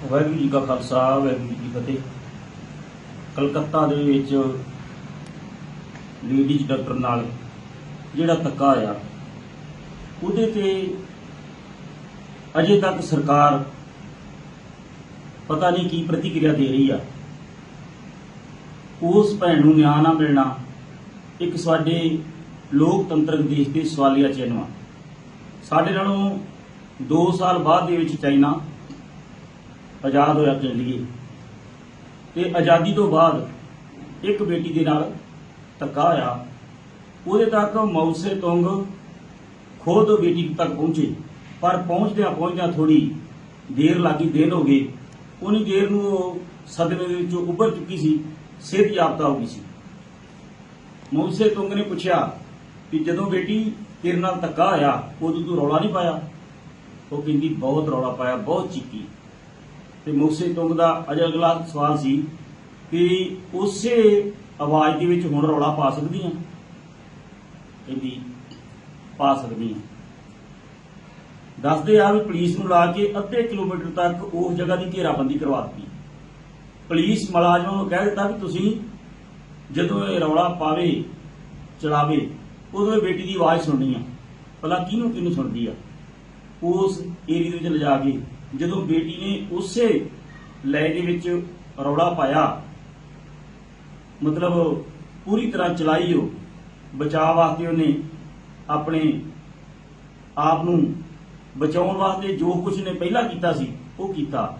ਵਾਹਿਗੁਰੂ ਜੀ ਕਾ ਖਾਲਸਾ, ਵਾਹਿਗੁਰੂ ਜੀ ਕੀ ਫਤਿਹ। ਕਲਕੱਤਾ ਦੇ ਵਿੱਚ ਲੇਡੀਜ਼ ਡਾਕਟਰ ਨਾਲ ਜਿਹੜਾ ਧੱਕਾ ਆਇਆ ਉਹਦੇ ਤੇ ਅਜੇ ਤੱਕ ਸਰਕਾਰ ਪਤਾ ਨਹੀਂ ਕੀ ਪ੍ਰਤੀਕਿਰਿਆ ਦੇ ਰਹੀ ਆ। ਉਸ ਭੈਣ ਨੂੰ ਨਿਆਂ ਨਾ ਮਿਲਣਾ, ਇੱਕ ਸਾਡੇ ਲੋਕਤੰਤਰਕ ਦੇਸ਼ ਦੇ ਸਵਾਲੀਆ ਚਿੰਨ੍ਹ ਆ ਸਾਡੇ ਨਾਲੋਂ 2 ਸਾਲ ਬਾਅਦ ਦੇ ਵਿੱਚ ਚਾਈਨਾ ਆਜ਼ਾਦ ਹੋਇਆ ਕਹਿ ਲਈਏ ਤੇ ਆਜ਼ਾਦੀ ਤੋਂ ਬਾਅਦ ਇੱਕ ਬੇਟੀ ਦੇ ਨਾਲ ਧੱਕਾ ਹੋਇਆ। ਉਹਦੇ ਤੱਕ ਮੌਸੇ ਤੁੰਗ ਖੁਦ ਬੇਟੀ ਤੱਕ ਪਹੁੰਚੇ। ਪਰ ਪਹੁੰਚਦਿਆਂ ਪਹੁੰਚਦਿਆਂ ਥੋੜੀ ਦੇਰ ਲੱਗੀ, ਦੇਰ ਹੋ ਗਈ। ਉਨੀ ਦੇਰ ਨੂੰ ਉਹ ਸਦਮੇ ਦੇ ਵਿੱਚੋਂ ਉੱਭਰ ਚੁੱਕੀ ਸੀ, ਸਿਹਤ ਯਾਬਤਾ ਹੋ ਗਈ ਸੀ। ਮੌਸੇ ਤੁੰਗ ਨੇ ਪੁੱਛਿਆ ਕਿ ਜਦੋਂ ਬੇਟੀ ਤੇਰੇ ਨਾਲ ਧੱਕਾ ਹੋਇਆ, ਉਦੋਂ ਤੂੰ ਰੌਲਾ ਨਹੀਂ ਪਾਇਆ? ਉਹ ਕਹਿੰਦੀ, ਬਹੁਤ ਰੌਲਾ ਪਾਇਆ, ਬਹੁਤ ਚੀਕੀ। ਤੇ ਮੂਸੇ ਤੁੰਗ ਦਾ ਅਜੇ ਅਗਲਾ ਸਵਾਲ ਸੀ ਕਿ ਉਸੇ ਆਵਾਜ਼ ਦੇ ਵਿੱਚ ਹੁਣ ਰੌਲਾ ਪਾ ਸਕਦੀ ਆ ਪਾ ਸਕਦੀ ਦੱਸਦੇ ਆ ਵੀ ਪੁਲਿਸ ਨੂੰ ਲਾ ਕੇ ਅੱਧੇ ਕਿਲੋਮੀਟਰ ਤੱਕ ਉਸ ਜਗ੍ਹਾ ਦੀ ਘੇਰਾਬੰਦੀ ਕਰਵਾ ਦਿੱਤੀ। ਪੁਲਿਸ ਮੁਲਾਜ਼ਮਾਂ ਨੂੰ ਕਹਿ ਦਿੱਤਾ ਵੀ ਤੁਸੀਂ ਜਦੋਂ ਇਹ ਰੌਲਾ ਪਾਵੇ, ਚਲਾਵੇ, ਉਦੋਂ ਇਹ ਬੇਟੀ ਦੀ ਆਵਾਜ਼ ਸੁਣਨੀ ਆ। ਭਲਾ ਕਿਹਨੂੰ ਕਿਹਨੂੰ ਸੁਣਦੀ ਆ? ਉਸ ਏਰੀਆ ਦੇ ਵਿੱਚ ਲਿਜਾ ਕੇ ਜਦੋਂ ਬੇਟੀ ਨੇ ਉਸੇ ਲੈ ਦੇ ਵਿੱਚ ਰੌਲਾ ਪਾਇਆ, ਮਤਲਬ ਪੂਰੀ ਤਰ੍ਹਾਂ ਚਲਾਈ ਉਹ, ਬਚਾਅ ਵਾਸਤੇ ਉਹਨੇ ਆਪਣੇ ਆਪ ਨੂੰ ਬਚਾਉਣ ਵਾਸਤੇ ਜੋ ਕੁਝ ਨੇ ਪਹਿਲਾਂ ਕੀਤਾ ਸੀ, ਉਹ ਕੀਤਾ।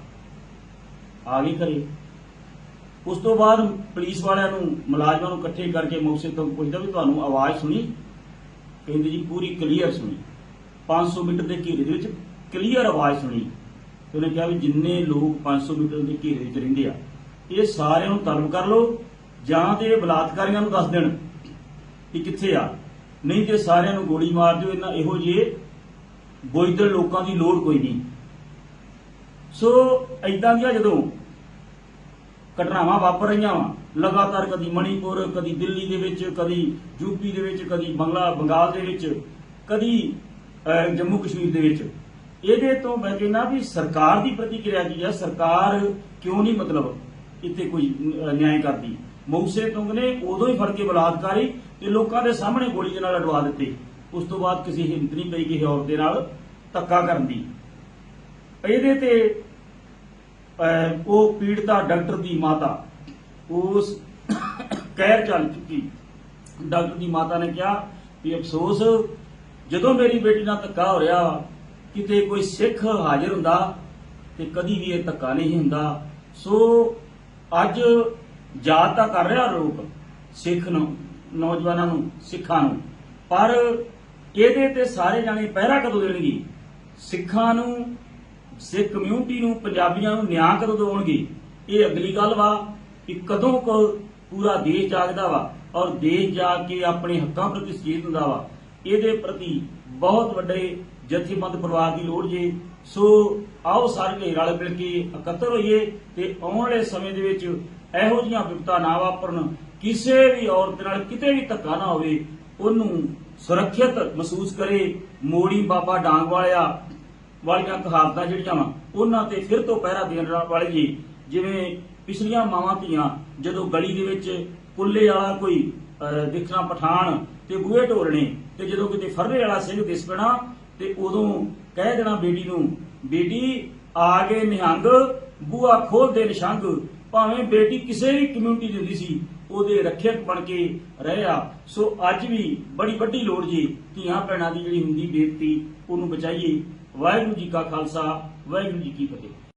ਆ ਗਏ ਘਰੇ ਉਸ ਤੋਂ ਬਾਅਦ ਪੁਲਿਸ ਵਾਲਿਆਂ ਨੂੰ, ਮੁਲਾਜ਼ਮਾਂ ਨੂੰ ਇਕੱਠੇ ਕਰਕੇ ਮੌਕੇ ਤੋਂ ਪੁੱਛਦਾ ਵੀ ਤੁਹਾਨੂੰ ਆਵਾਜ਼ ਸੁਣੀ? ਕਹਿੰਦੇ ਜੀ ਪੂਰੀ ਕਲੀਅਰ ਸੁਣੀ। 500 ਮੀਟਰ ਦੇ ਘੇਰੇ ਦੇ ਵਿੱਚ ਕਲੀਅਰ ਆਵਾਜ਼ ਸੁਣੀ। ਤੇ ਉਹਨੇ ਕਿਹਾ ਵੀ ਜਿੰਨੇ ਲੋਕ 500 ਮੀਟਰ ਦੇ ਘੇਰੇ ਵਿੱਚ ਰਹਿੰਦੇ ਆ, ਇਹ ਸਾਰਿਆਂ ਨੂੰ ਤਲਬ ਕਰ ਲਓ, ਜਾਂ ਤੇ ਇਹ ਬਲਾਤਕਾਰੀਆਂ ਨੂੰ ਦੱਸ ਦੇਣ ਕਿ ਕਿੱਥੇ ਆ। ਨਹੀਂ ਤੇ ਸਾਰਿਆਂ ਨੂੰ ਗੋਲੀ ਮਾਰ ਦਿਓ, ਇਹਨਾਂ ਇਹੋ ਜਿਹੇ ਬੋਇਦਲ ਲੋਕਾਂ ਦੀ ਲੋੜ ਕੋਈ ਨਹੀਂ। ਸੋ ਐਦਾਂ ਦੀਆਂ ਜਦੋਂ ਘਟਨਾਵਾਂ ਵਾਪਰ ਰਹੀਆਂ ਵਾ, ਲਗਾਤਾਰ ਕਦੀ ਮਣੀਪੁਰ, ਕਦੀ ਦਿੱਲੀ ਦੇ ਵਿੱਚ, ਕਦੀ ਯੂਪੀ ਦੇ ਵਿੱਚ, ਕਦੀ ਬੰਗਲਾ, ਬੰਗਾਲ ਦੇ ਵਿੱਚ, ਕਦੀ ਜੰਮੂ ਕਸ਼ਮੀਰ ਦੇ ਵਿੱਚ ਇਹਦੇ ਤੋਂ ਮੈਂ ਕਹਿੰਦਾ ਵੀ ਸਰਕਾਰ ਦੀ ਪ੍ਰਤੀਕਿਰਿਆ ਕੀ ਹੈ ਸਰਕਾਰ ਕਿਉਂ ਨਹੀਂ ਮਤਲਬ ਇੱਥੇ ਕੋਈ ਅਹ, ਨਿਆਂ ਕਰਦੀ? ਮੌਸੇ ਤੁੰਗ ਨੇ ਉਦੋਂ ਹੀ ਫੜ ਕੇ ਬਲਾਤਕਾਰੀ ਤੇ ਲੋਕਾਂ ਦੇ ਸਾਹਮਣੇ ਗੋਲੀ ਦੇ ਨਾਲ ਅਡਵਾ ਦਿੱਤੇ। ਉਸ ਤੋਂ ਬਾਅਦ ਕਿਸੇ ਹਿੰਮਤ ਨਹੀਂ ਪਈ ਕਿਸੇ ਔਰਤ ਦੇ ਨਾਲ ਧੱਕਾ ਕਰਨ ਦੀ। ਇਹਦੇ ਤੇ ਉਹ ਪੀੜਤਾ ਡਾਕਟਰ ਦੀ ਮਾਤਾ ਉਸ ਕਹਿਰ ਚੱਲ ਚੁੱਕੀ। ਡਾਕਟਰ ਦੀ ਮਾਤਾ ਨੇ ਕਿਹਾ ਵੀ ਅਫਸੋਸ ਜਦੋਂ ਮੇਰੀ ਬੇਟੀ ਨਾਲ ਧੱਕਾ ਹੋ ਰਿਹਾ ਕਿਤੇ ਕੋਈ ਸਿੱਖ ਹਾਜ਼ਰ ਹੁੰਦਾ ਤੇ ਕਦੀ ਵੀ ਇਹ ਧੱਕਾ ਨਹੀਂ ਹੁੰਦਾ। ਸੋ ਅੱਜ ਯਾਦ ਤਾਂ ਕਰ ਰਿਹਾ ਲੋਕ ਸਿੱਖ ਨੂੰ, ਨੌਜਵਾਨਾਂ ਨੂੰ, ਸਿੱਖਾਂ ਨੂੰ। ਪਰ ਇਹਦੇ ਤੇ ਸਾਰੇ ਜਾਣੇ ਪਹਿਰਾ ਕਦੋਂ ਦੇਣਗੇ? ਸਿੱਖਾਂ ਨੂੰ, ਸਿੱਖ ਕਮਿਊਨਿਟੀ ਨੂੰ, ਪੰਜਾਬੀਆਂ ਨੂੰ ਨਿਆਂ ਕਦੋਂ ਦੇਣਗੇ ਇਹ ਅਗਲੀ ਗੱਲ ਵਾ ਕਿ ਕਦੋਂ ਕੋ ਪੂਰਾ ਦੇਸ਼ ਜਾਗਦਾ ਵਾ ਔਰ ਦੇਸ਼ ਜਾਗ ਕੇ ਆਪਣੇ ਹੱਕਾਂ ਪ੍ਰਤੀ ਸਚੇਤ ਹੁੰਦਾ ਵਾ। ਇਹਦੇ ਪ੍ਰਤੀ ਬਹੁਤ ਵੱਡੇ ਜਥੇਬੰਦ ਪਰਿਵਾਰ ਦੀ ਲੋੜ ਜੇ, ਸੋ ਆਓ ਸਾਰੇ ਰਲ ਮਿਲ ਕੇ ਇਕੱਤਰ ਹੋਈਏ ਤੇ ਆਉਣ ਵਾਲੇ ਸਮੇਂ ਦੇ ਵਿੱਚ ਇਹੋ ਜਿਹੀਆਂ ਵਿਪਤਾ ਨਾ ਵਾਪਰਨ, ਕਿਸੇ ਵੀ ਔਰਤ ਨਾਲ ਕਿਤੇ ਵੀ ਧੱਕਾ ਨਾ ਹੋਵੇ, ਉਹਨੂੰ ਸੁਰੱਖਿਅਤ ਮਹਿਸੂਸ ਕਰੇ, ਮੋੜੀ ਬਾਬਾ ਡਾਂਗ ਵਾਲਿਆ, ਵਾਲੀਆਂ ਕਹਾਵਤਾਂ ਜਿਹੜੀਆਂ ਵਾ, ਉਹਨਾਂ ਤੇ ਫਿਰ ਤੋਂ ਪਹਿਰਾ ਦੇਣ ਵਾਲੀ ਜੀ, ਜਿਵੇਂ ਪਿਛਲੀਆਂ ਮਾਵਾਂ ਧੀਆਂ, ਜਦੋਂ ਗਲੀ ਦੇ ਵਿੱਚ ਕੁੱਲੇ ਵਾਲਾ ਕੋਈ ਦੇਖਣਾ ਪਠਾਨ ਤੇ ਬੂਹੇ ਢੋਲਣੇ ਤੇ ਜਦੋਂ ਕਿਤੇ ਫਰਵੇ ਵਾਲਾ ਸਿੰਘ ਦਿਸ ਪੈਣਾ ਤੇ ਉਦੋਂ ਕਹਿ ਦੇਣਾ ਬੇਟੀ ਨੂੰ, ਬੇਟੀ ਆ ਗਏ ਨਿਹੰਗ ਬੂਆ ਖੋਲ ਦੇ ਨਿਸ਼ੰਗ, ਭਾਵੇਂ ਬੇਟੀ ਕਿਸੇ ਵੀ ਕਮਿਊਨਿਟੀ ਦੀ ਹੁੰਦੀ ਸੀ, ਉਹਦੇ ਰੱਖਿਅਕ ਬਣ ਕੇ ਰਹੇ ਸੋ ਅੱਜ ਵੀ ਬੜੀ ਵੱਡੀ ਲੋੜ ਜੀ ਧੀਆਂ ਭੈਣਾਂ ਦੀ ਜਿਹੜੀ ਹੁੰਦੀ ਬੇਇੱਜ਼ਤੀ, ਉਹਨੂੰ ਬਚਾਈਏ। ਵਾਹਿਗੁਰੂ ਜੀ ਕਾ ਖਾਲਸਾ, ਵਾਹਿਗੁਰੂ ਜੀ ਕੀ ਫਤਿਹ।